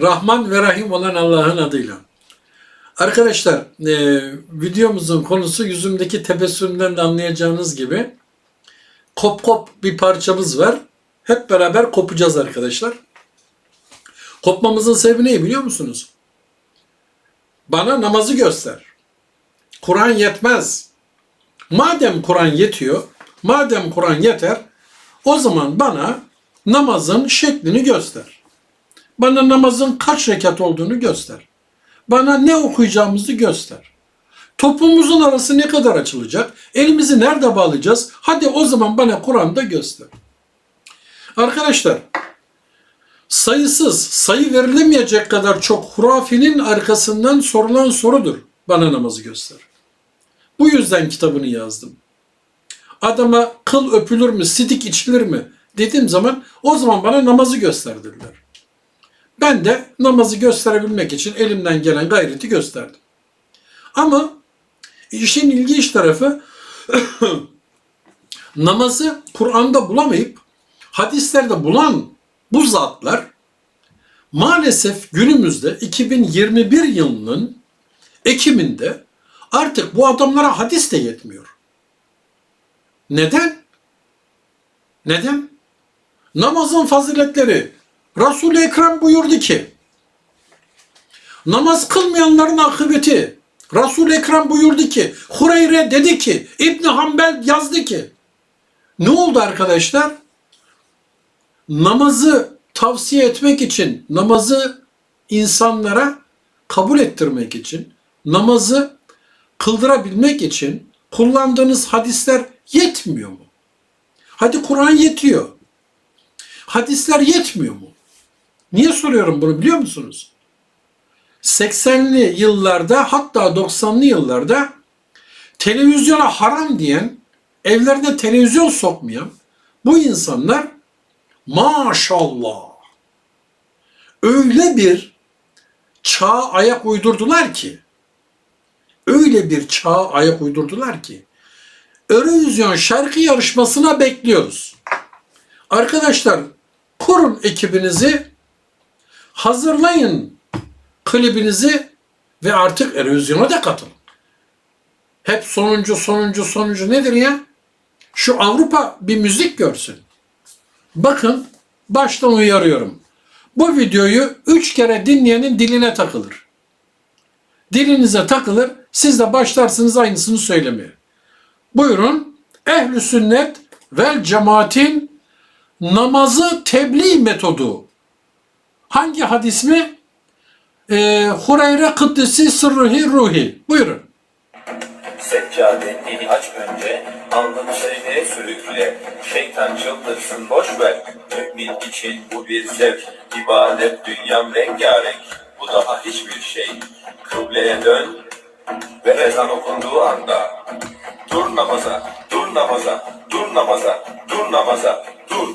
Rahman ve Rahim olan Allah'ın adıyla. Arkadaşlar e, videomuzun konusu yüzümdeki tebessümden de anlayacağınız gibi kop kop bir parçamız var. Hep beraber kopacağız arkadaşlar. Kopmamızın sebebi ne biliyor musunuz? Bana namazı göster. Kur'an yetmez. Madem Kur'an yetiyor, madem Kur'an yeter, o zaman bana namazın şeklini göster. Bana namazın kaç rekat olduğunu göster. Bana ne okuyacağımızı göster. Topumuzun arası ne kadar açılacak? Elimizi nerede bağlayacağız? Hadi o zaman bana Kur'an'da göster. Arkadaşlar, sayısız, sayı verilemeyecek kadar çok hurafinin arkasından sorulan sorudur. Bana namazı göster. Bu yüzden kitabını yazdım. Adama kıl öpülür mü, sidik içilir mi dediğim zaman o zaman bana namazı göster dediler. Ben de namazı gösterebilmek için elimden gelen gayreti gösterdim. Ama işin ilginç tarafı namazı Kur'an'da bulamayıp hadislerde bulan bu zatlar maalesef günümüzde 2021 yılının Ekim'inde artık bu adamlara hadis de yetmiyor. Neden? Neden? Namazın faziletleri Resul-i Ekrem buyurdu ki namaz kılmayanların akıbeti Resul-i Ekrem buyurdu ki Hureyre dedi ki İbni Hanbel yazdı ki ne oldu arkadaşlar? Namazı tavsiye etmek için, namazı insanlara kabul ettirmek için, namazı kıldırabilmek için kullandığınız hadisler yetmiyor mu? Hadi Kur'an yetiyor. Hadisler yetmiyor mu? Niye soruyorum bunu biliyor musunuz? 80'li yıllarda hatta 90'lı yıllarda televizyona haram diyen, evlerine televizyon sokmayan bu insanlar maşallah öyle bir çağa ayak uydurdular ki öyle bir çağa ayak uydurdular ki Eurovision şarkı yarışmasına bekliyoruz. Arkadaşlar kurun ekibinizi hazırlayın klibinizi ve artık Eurovision'a da katılın. Hep sonuncu sonuncu sonuncu nedir ya? Şu Avrupa bir müzik görsün. Bakın baştan uyarıyorum. Bu videoyu üç kere dinleyenin diline takılır. Dilinize takılır, siz de başlarsınız aynısını söylemeye. Buyurun, ehl sünnet vel cemaatin namazı tebliğ metodu. Hangi hadis mi? Ee, Hureyre Kıddisi Sırrıhi Ruhi. Buyurun. Seccade dili aç önce, alnını secdeye sürükle. Şeytan çıldırsın boş ver. Mümin için bu bir zevk. İbadet dünyam rengarenk. Bu daha hiçbir şey. Kıbleye dön ve ezan okunduğu anda. Dur namaza, dur namaza, dur namaza, dur namaza, dur,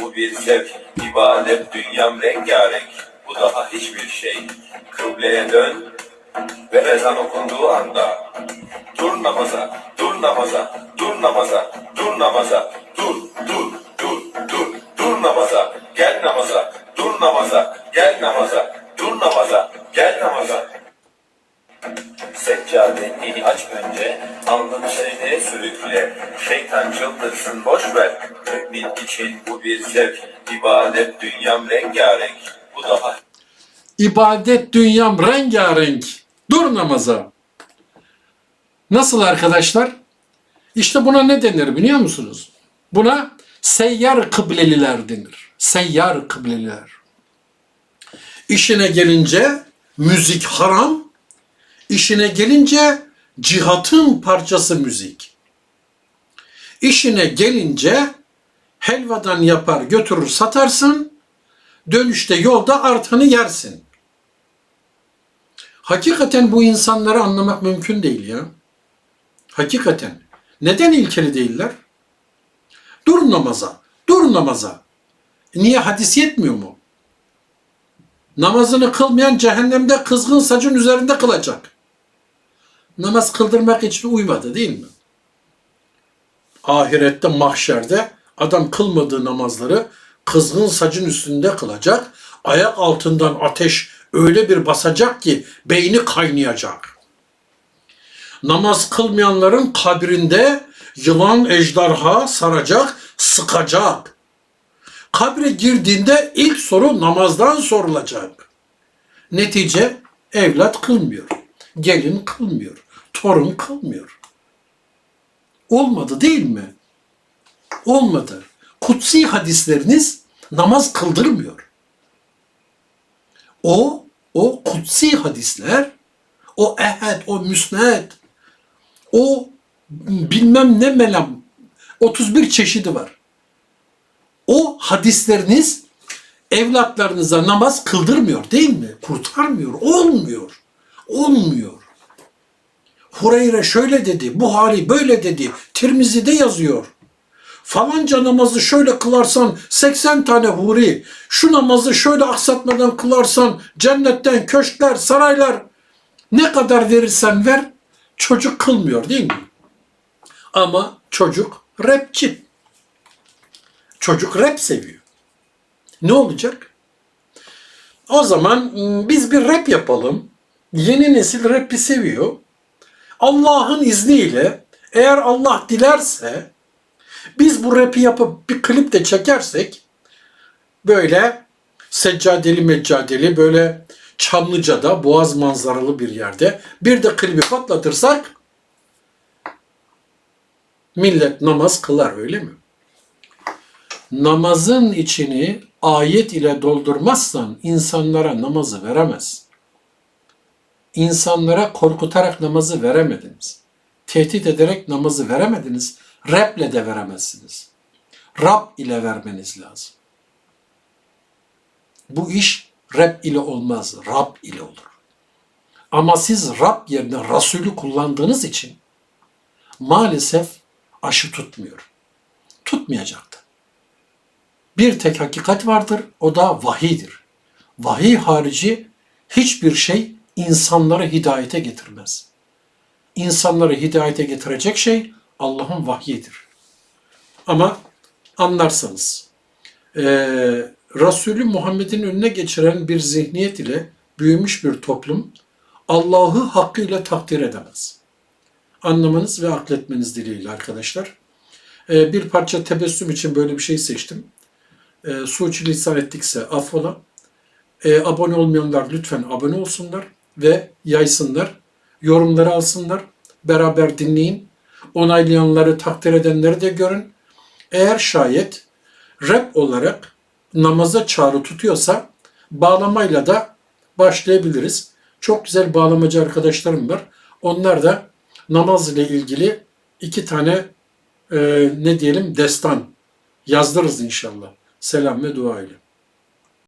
bu bir zevk. İbadet dünyam rengarenk. Bu daha hiçbir şey. Kıbleye dön ve ezan okunduğu anda. Dur namaza, dur namaza, dur namaza, dur namaza, dur, dur, dur, dur, dur namaza, gel namaza, dur namaza, gel namaza, dur namaza, gel namaza. Seccade dili aç önce, alnını secdeye sürükle. Şeytan çıldırsın boş ver. Mümin için bu bir zevk. İbadet dünyam rengarenk. Bu daha İbadet dünyam rengarenk. Dur namaza. Nasıl arkadaşlar? İşte buna ne denir biliyor musunuz? Buna seyyar kıbleliler denir. Seyyar kıbleliler. İşine gelince müzik haram, işine gelince cihatın parçası müzik. İşine gelince helvadan yapar götürür satarsın, dönüşte yolda artanı yersin. Hakikaten bu insanları anlamak mümkün değil ya. Hakikaten. Neden ilkeli değiller? Dur namaza, dur namaza. Niye hadis yetmiyor mu? Namazını kılmayan cehennemde kızgın sacın üzerinde kılacak. Namaz kıldırmak için uymadı değil mi? Ahirette, mahşerde adam kılmadığı namazları kızgın sacın üstünde kılacak. Ayak altından ateş öyle bir basacak ki beyni kaynayacak. Namaz kılmayanların kabrinde yılan ejderha saracak, sıkacak. Kabre girdiğinde ilk soru namazdan sorulacak. Netice evlat kılmıyor, gelin kılmıyor, torun kılmıyor. Olmadı değil mi? Olmadı. Kutsi hadisleriniz namaz kıldırmıyor. O, o kutsi hadisler, o ehad, o müsned, o bilmem ne melam, 31 çeşidi var. O hadisleriniz evlatlarınıza namaz kıldırmıyor değil mi? Kurtarmıyor, olmuyor. Olmuyor. Hureyre şöyle dedi, Buhari böyle dedi, Tirmizi'de yazıyor. Falanca namazı şöyle kılarsan 80 tane huri, şu namazı şöyle aksatmadan kılarsan cennetten köşkler, saraylar ne kadar verirsen ver çocuk kılmıyor değil mi? Ama çocuk rapçi. Çocuk rap seviyor. Ne olacak? O zaman ım, biz bir rap yapalım. Yeni nesil rapi seviyor. Allah'ın izniyle eğer Allah dilerse biz bu rapi yapıp bir klip de çekersek böyle seccadeli meccadeli böyle Çamlıca'da boğaz manzaralı bir yerde bir de klibi patlatırsak millet namaz kılar öyle mi? Namazın içini ayet ile doldurmazsan insanlara namazı veremez. İnsanlara korkutarak namazı veremediniz. Tehdit ederek namazı veremediniz. Raple de veremezsiniz. Rab ile vermeniz lazım. Bu iş Rab ile olmaz, Rab ile olur. Ama siz Rab yerine Resulü kullandığınız için maalesef aşı tutmuyor. Tutmayacaktı. Bir tek hakikat vardır, o da vahidir. Vahiy harici hiçbir şey insanları hidayete getirmez. İnsanları hidayete getirecek şey Allah'ın vahyidir. Ama anlarsanız, eee Resulü Muhammed'in önüne geçiren bir zihniyet ile büyümüş bir toplum Allah'ı hakkıyla takdir edemez. Anlamanız ve akletmeniz dileğiyle arkadaşlar. Ee, bir parça tebessüm için böyle bir şey seçtim. Ee, suçilisan ettikse affola. Ee, abone olmayanlar lütfen abone olsunlar ve yaysınlar. Yorumları alsınlar. Beraber dinleyin. Onaylayanları, takdir edenleri de görün. Eğer şayet rap olarak namaza çağrı tutuyorsa bağlamayla da başlayabiliriz. Çok güzel bağlamacı arkadaşlarım var. Onlar da namaz ile ilgili iki tane e, ne diyelim destan yazdırırız inşallah. Selam ve dua ile.